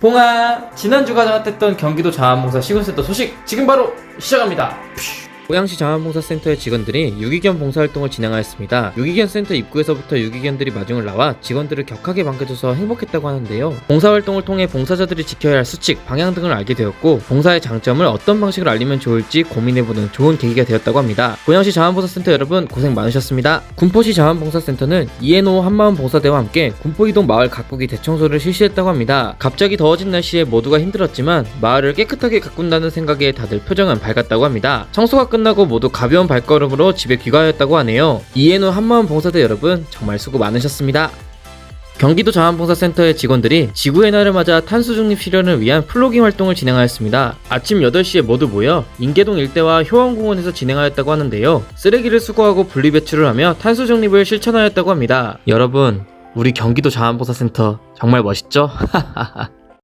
봉아 지난주가 나왔던 경기도 자원봉사 시군센터 소식 지금 바로 시작합니다 고양시 자원봉사센터의 직원들이 유기견 봉사활동을 진행하였습니다. 유기견 센터 입구에서부터 유기견들이 마중을 나와 직원들을 격하게 반겨줘서 행복했다고 하는데요. 봉사활동을 통해 봉사자들이 지켜야 할 수칙, 방향 등을 알게 되었고 봉사의 장점을 어떤 방식으로 알리면 좋을지 고민해보는 좋은 계기가 되었다고 합니다. 고양시 자원봉사센터 여러분 고생 많으셨습니다. 군포시 자원봉사센터는 이에노 한마음 봉사대와 함께 군포이동 마을 가꾸기 대청소를 실시했다고 합니다. 갑자기 더워진 날씨에 모두가 힘들었지만 마을을 깨끗하게 가꾼다는 생각에 다들 표정은 밝았다고 합니다. 청소가 끝나고 모두 가벼운 발걸음으로 집에 귀가하였다고 하네요. 이에노 한마음 봉사대 여러분 정말 수고 많으셨습니다. 경기도 자원봉사센터의 직원들이 지구의 날을 맞아 탄소 중립 실현을 위한 플로깅 활동을 진행하였습니다. 아침 8시에 모두 모여 인계동 일대와 효원공원에서 진행하였다고 하는데요. 쓰레기를 수거하고 분리배출을 하며 탄소 중립을 실천하였다고 합니다. 여러분, 우리 경기도 자원봉사센터 정말 멋있죠?